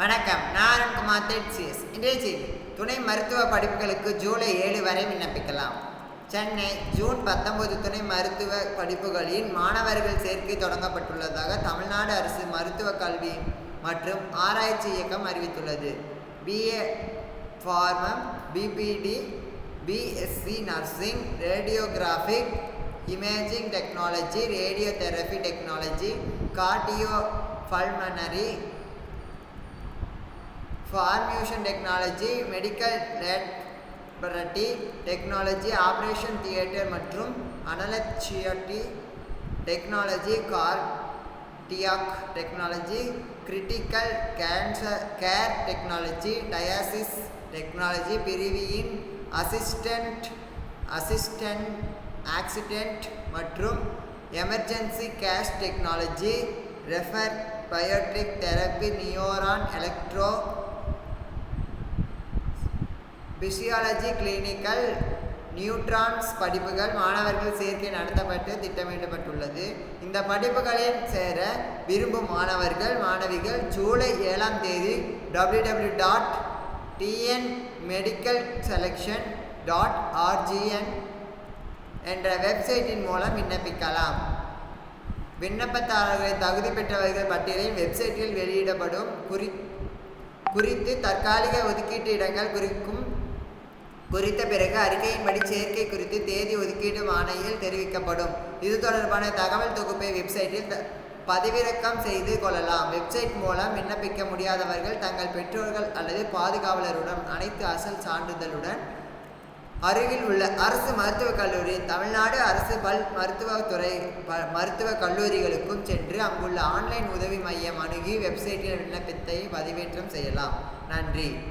வணக்கம். நான் அருண்குமார் தெட்சியஸ். இன்றைய செய்தி துணை மருத்துவ படிப்புகளுக்கு ஜூலை ஏழு வரை விண்ணப்பிக்கலாம். சென்னை ஜூன் பத்தொன்பது துணை மருத்துவ படிப்புகளின் மாணவர்கள் சேர்க்கை தொடங்கப்பட்டுள்ளதாக தமிழ்நாடு அரசு மருத்துவ கல்வி மற்றும் ஆராய்ச்சி இயக்கம் அறிவித்துள்ளது. BA pharm BPT BSc nursing radiographic imaging technology radiotherapy technology cardio pulmonary ஃபார்மியூஷன் technology medical laboratory technology operation theatre மற்றும் anaesthesia technology cardiac technology critical cancer care technology dialysis technology பிரிவியின் assistant assistant accident மற்றும் emergency care technology refer பயோட்ரிக் therapy neuron electro physiology clinical nutrition படிப்புகள் மாணவர்கள் சேர்க்கை நடத்தப்பட்டு திட்டமிடப்பட்டுள்ளது. இந்த படிப்புகளில் சேர விரும்பும் மாணவர்கள் மாணவிகள் ஜூலை ஏழாம் தேதி W W dot TN medical selection dot RGN என்ற வெப்சைட்டின் மூலம் விண்ணப்பிக்கலாம். விண்ணப்பதாரர்களின் தகுதி பெற்றவர்கள் பட்டியலில் வெப்சைட்டில் வெளியிடப்படும் குறி குறித்து தற்காலிக ஒதுக்கீட்டு இடங்கள் குறிக்கும் குறித்த பிறகு அறிக்கையின்படி சேர்க்கை குறித்து தேதி ஒதுக்கீடு ஆணையில் தெரிவிக்கப்படும். இது தொடர்பான தகவல் தொகுப்பை வெப்சைட்டில் பதிவிறக்கம் செய்து கொள்ளலாம். வெப்சைட் மூலம் விண்ணப்பிக்க முடியாதவர்கள் தங்கள் பெற்றோர்கள் அல்லது பாதுகாவலருடன் அனைத்து அசல் சான்றிதழுடன் அருகில் உள்ள அரசு மருத்துவக் கல்லூரி தமிழ்நாடு அரசு பல் மருத்துவத்துறை ப மருத்துவக் கல்லூரிகளுக்கும் சென்று அங்குள்ள ஆன்லைன் உதவி மையம் அணுகி வெப்சைட்டில் விண்ணப்பத்தை பதிவேற்றம் செய்யலாம். நன்றி.